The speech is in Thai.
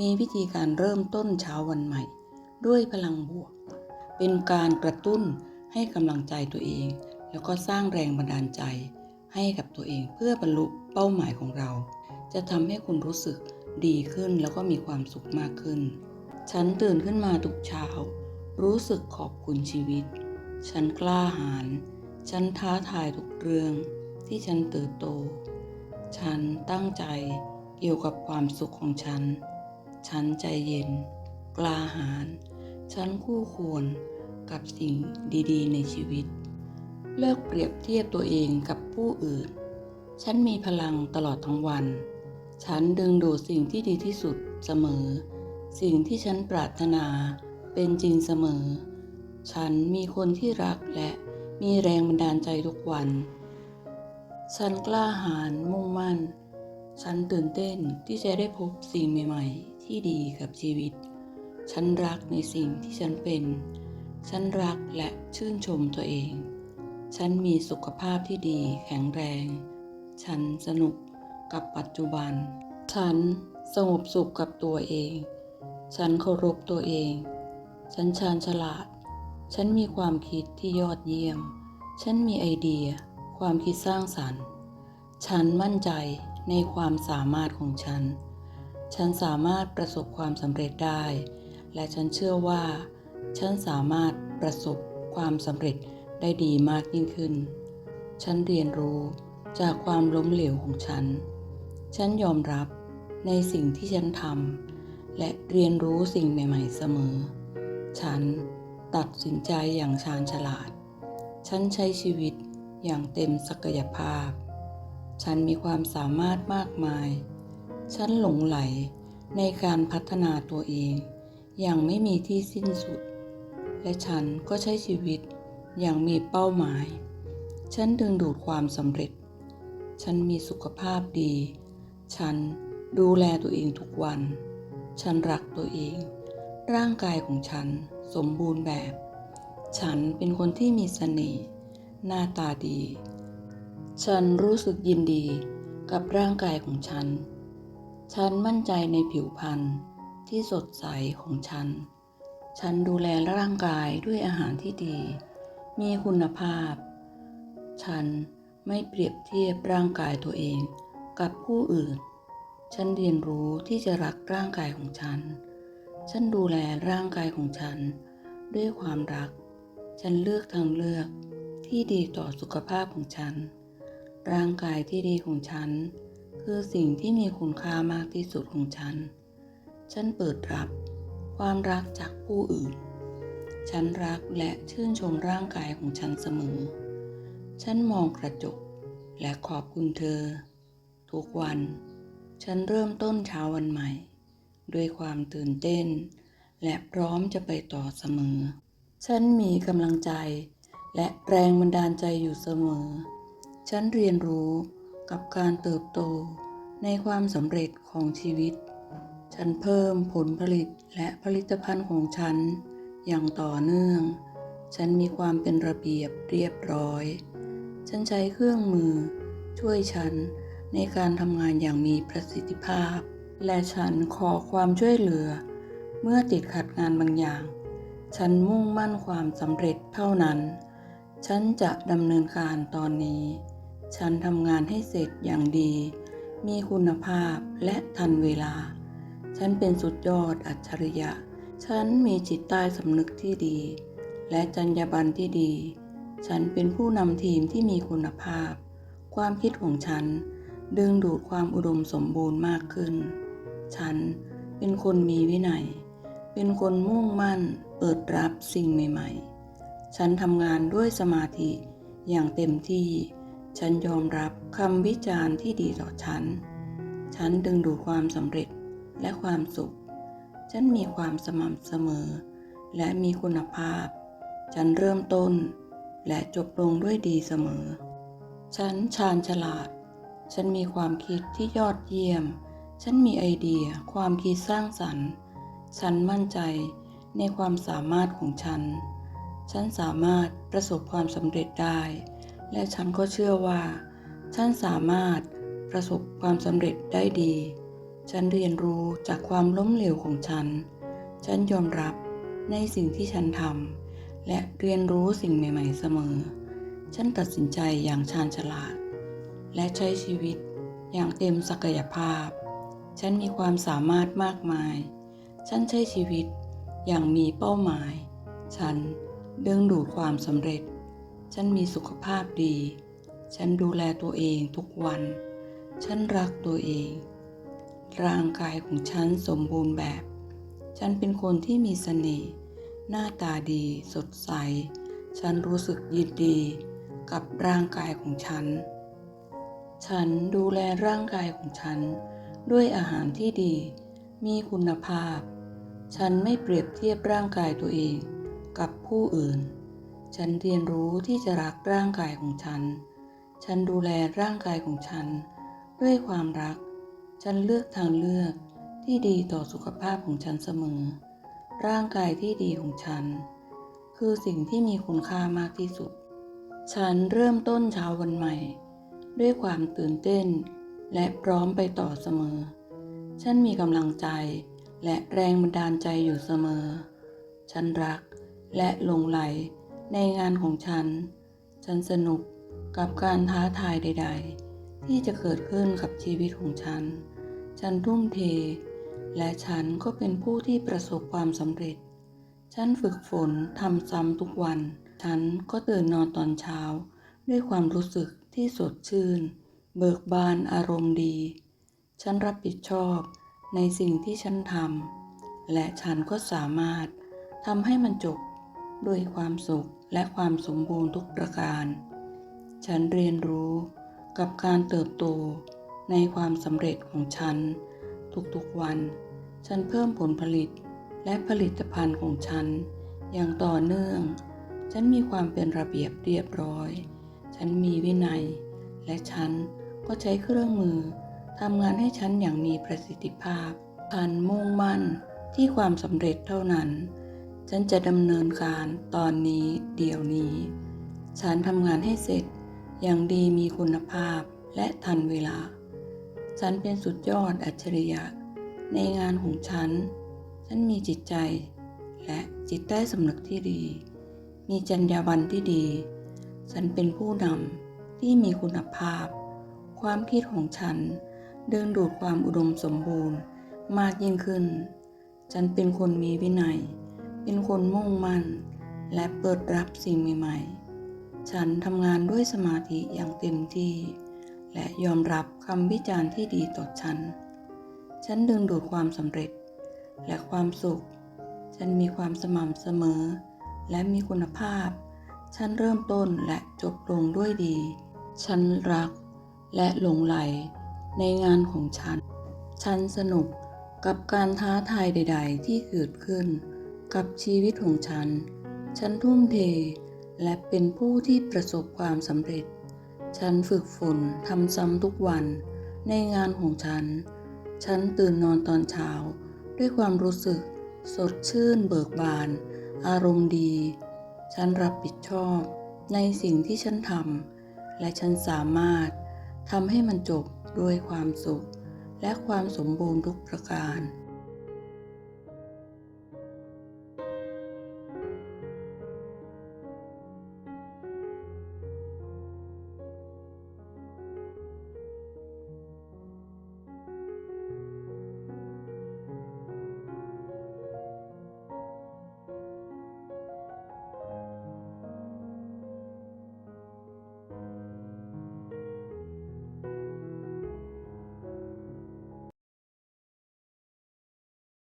มีวิธีการเริ่มต้นเช้าวันใหม่ ด้วยพลังบวก เป็นการกระตุ้นให้กำลังใจตัวเอง แล้วก็สร้างแรงบันดาลใจ ให้กับตัวเองเพื่อบรรลุเป้าหมายของเรา จะทำให้คุณรู้สึกดีขึ้นแล้วก็มีความสุขมากขึ้น ฉันตื่นขึ้นมาทุกเช้า รู้สึกขอบคุณชีวิต ฉันกล้าหาญฉันท้าทายทุกเรื่องที่ฉันเติบโต ฉันตั้งใจเกี่ยวกับความสุขของฉัน ฉันใจเย็น กล้าหาญฉันคู่ควรกับสิ่งดีๆ ในชีวิต เลิกเปรียบเทียบตัวเองกับผู้อื่น ฉันมีพลังตลอดทั้งวัน ฉันดึงดูดสิ่งที่ดีที่สุดเสมอ สิ่งที่ฉันปรารถนาเป็นจริงเสมอ ฉันมีคนที่รักและมีแรงบันดาลใจทุกวัน ฉันกล้าหาญมุ่งมั่น ฉันตื่นเต้นที่จะได้พบสิ่งใหม่ ๆ ที่ดีกับชีวิต ฉันรักในสิ่งที่ฉันเป็น ฉันรักและชื่นชมตัวเอง ฉันมีสุขภาพที่ดีแข็งแรง ฉันสนุกกับปัจจุบัน ฉันสงบสุขกับตัวเอง ฉันเคารพตัวเอง ฉันชาญฉลาด ฉันมีความคิดที่ยอดเยี่ยม ฉันมีไอเดีย ความคิดสร้างสรรค์ ฉันมั่นใจในความสามารถของฉัน ฉันสามารถประสบความสำเร็จได้ และฉันเชื่อว่า ฉันสามารถประสบความสำเร็จได้ดีมากยิ่งขึ้น ฉันเรียนรู้จากความล้มเหลวของฉัน ฉันยอมรับในสิ่งที่ฉันทำและเรียนรู้สิ่งใหม่ ๆ เสมอ ฉันตัดสินใจอย่างชาญฉลาด ฉันใช้ชีวิตอย่างเต็มศักยภาพ ฉันมีความสามารถมากมาย ฉันหลงไหลในการพัฒนาตัวเอง อย่างไม่มีที่สิ้นสุด และฉันก็ใช้ชีวิตอย่างมีเป้าหมาย ฉันดึงดูดความสำเร็จ ฉันมีสุขภาพดี ฉันดูแลตัวเองทุกวัน ฉันรักตัวเอง ร่างกายของฉันสมบูรณ์แบบ ฉันเป็นคนที่มีเสน่ห์ หน้าตาดี ฉันรู้สึกยินดีกับร่างกายของฉัน ฉันมั่นใจในผิวพรรณที่สดใสของฉัน ฉันดูแลร่างกายด้วยอาหารที่ดี มีคุณภาพ ฉันไม่เปรียบเทียบร่างกายตัวเองกับผู้อื่น ฉันเรียนรู้ที่จะรักร่างกายของฉัน ฉันดูแลร่างกายของฉัน ด้วยความรัก ฉันเลือกทางเลือกที่ดีต่อสุขภาพของฉัน ร่างกายที่ดีของฉัน คือสิ่งที่มีคุณค่ามากที่สุดของฉัน ฉันเปิดรับความรักจากผู้อื่น ฉันรักและชื่นชมร่างกายของฉันเสมอ ฉันมองกระจกและขอบคุณเธอ ทุกวัน ฉันเริ่มต้นเช้าวันใหม่ ด้วยความตื่นเต้น และพร้อมจะไปต่อเสมอ ฉันมีกำลังใจ และแรงบันดาลใจอยู่เสมอ ฉันเรียนรู้ กับการเติบโตในความสำเร็จของชีวิต ฉันเพิ่มผลผลิตและผลิตภัณฑ์ของฉัน อย่างต่อเนื่อง ฉันมีความเป็นระเบียบเรียบร้อย ฉันใช้เครื่องมือ ช่วยฉันในการทำงานอย่างมีประสิทธิภาพ และฉันขอความช่วยเหลือ เมื่อติดขัดงานบางอย่าง ฉันมุ่งมั่นความสำเร็จเท่านั้น ฉันจะดำเนินการตอนนี้ ฉันทำงานให้เสร็จอย่างดี มีคุณภาพและทันเวลา ฉันเป็นสุดยอดอัจฉริยะ ฉันมีจิตใต้สำนึกที่ดี และจรรยาบรรณที่ดี ฉันเป็นผู้นำทีมที่มีคุณภาพ ความคิดของฉัน ดึงดูดความอุดมสมบูรณ์มากขึ้น ฉันเป็นคนมีวินัย เป็นคนมุ่งมั่น เปิดรับสิ่งใหม่ ๆ ฉันทำงานด้วยสมาธิอย่างเต็มที่ ฉันยอมรับคำวิจารณ์ที่ดีต่อฉัน ฉันดึงดูดความสำเร็จและความสุข ฉันมีความสม่ำเสมอ และมีคุณภาพ ฉันเริ่มต้น และจบลงด้วยดีเสมอ ฉันชาญฉลาด ฉันมีความคิดที่ยอดเยี่ยม ฉันมีไอเดีย ความคิดสร้างสรรค์ ฉันมั่นใจในความสามารถของฉัน ฉันสามารถประสบความสำเร็จได้ และฉันก็เชื่อว่า ฉันสามารถประสบความสำเร็จได้ดี ฉันเรียนรู้จากความล้มเหลวของฉัน ฉันยอมรับในสิ่งที่ฉันทำและเรียนรู้สิ่งใหม่ ๆ เสมอ ฉันตัดสินใจอย่างชาญฉลาด และใช้ชีวิตอย่างเต็มศักยภาพ ฉันมีความสามารถมากมาย ฉันใช้ชีวิตอย่างมีเป้าหมาย ฉันดึงดูดความสำเร็จ ฉันมีสุขภาพดี ฉันดูแลตัวเองทุกวัน ฉันรักตัวเอง ร่างกายของฉันสมบูรณ์แบบ ฉันเป็นคนที่มีเสน่ห์ หน้าตาดี สดใส ฉันรู้สึกยินดีกับร่างกายของฉัน ฉันดูแลร่างกายของฉันด้วยอาหารที่ดี มีคุณภาพ ฉันไม่เปรียบเทียบร่างกายตัวเองกับผู้อื่น ฉันเรียนรู้ที่จะรักร่างกายของฉัน ฉันดูแลร่างกายของฉัน ด้วยความรัก ฉันเลือกทางเลือกที่ดีต่อสุขภาพของฉันเสมอ ร่างกายที่ดีของฉัน คือสิ่งที่มีคุณค่ามากที่สุด ฉันเริ่มต้นเช้าวันใหม่ ด้วยความตื่นเต้น และพร้อมไปต่อเสมอ ฉันมีกำลังใจและแรงบันดาลใจอยู่เสมอ ฉันรักและหลงไหล ในงานของฉัน ฉันสนุกกับการท้าทายใด ๆ ที่จะเกิดขึ้นกับชีวิตของฉัน ฉันทุ่มเท และฉันก็เป็นผู้ที่ประสบความสำเร็จ ฉันฝึกฝนทำซ้ำทุกวัน ฉันก็ตื่นนอนตอนเช้า ด้วยความรู้สึกที่สดชื่น เบิกบานอารมณ์ดี ฉันรับผิดชอบในสิ่งที่ฉันทำและฉันก็สามารถทำให้มันจบ ด้วยความสุขและความสมบูรณ์ทุกประการ ฉันเรียนรู้กับการเติบโตในความสำเร็จของฉัน ทุกๆวัน ฉันเพิ่มผลผลิตและผลิตภัณฑ์ของฉัน อย่างต่อเนื่อง ฉันมีความเป็นระเบียบเรียบร้อย ฉันมีวินัย และฉันก็ใช้เครื่องมือทำงานให้ฉันอย่างมีประสิทธิภาพ ฉันมุ่งมั่นที่ความสำเร็จเท่านั้น ฉันจะดำเนินการตอนนี้เดี๋ยวนี้ ฉันทำงานให้เสร็จอย่างดีมีคุณภาพและทันเวลา ฉันเป็นสุดยอดอัจฉริยะ ในงานของฉัน ฉันมีจิตใจ และจิตใต้สำนึกที่ดี มีจรรยาบรรณที่ดี ฉันเป็นผู้นำที่มีคุณภาพ ความคิดของฉันดึงดูดความอุดมสมบูรณ์มากยิ่งขึ้น ฉันเป็นคนมีวินัย เป็นคนมุ่งมั่น และเปิดรับสิ่งใหม่ๆ ฉันทำงานด้วยสมาธิอย่างเต็มที่ และยอมรับคำวิจารณ์ที่ดีต่อฉัน ฉันดึงดูดความสำเร็จ และความสุข ฉันมีความสม่ำเสมอ และมีคุณภาพ ฉันเริ่มต้นและจบลงด้วยดี ฉันรักและหลงไหลในงานของฉัน ฉันสนุกกับการท้าทายใด ๆ ที่เกิดขึ้น กับชีวิตของฉัน ฉันทุ่มเท และเป็นผู้ที่ประสบความสำเร็จ ฉันฝึกฝนทำซ้ำทุกวันในงานของฉัน ฉันตื่นนอนตอนเช้า ด้วยความรู้สึก สดชื่นเบิกบาน อารมณ์ดี ฉันรับผิดชอบ ในสิ่งที่ฉันทำและฉันสามารถทำให้มันจบด้วยความสุข และความสมบูรณ์ทุกประการ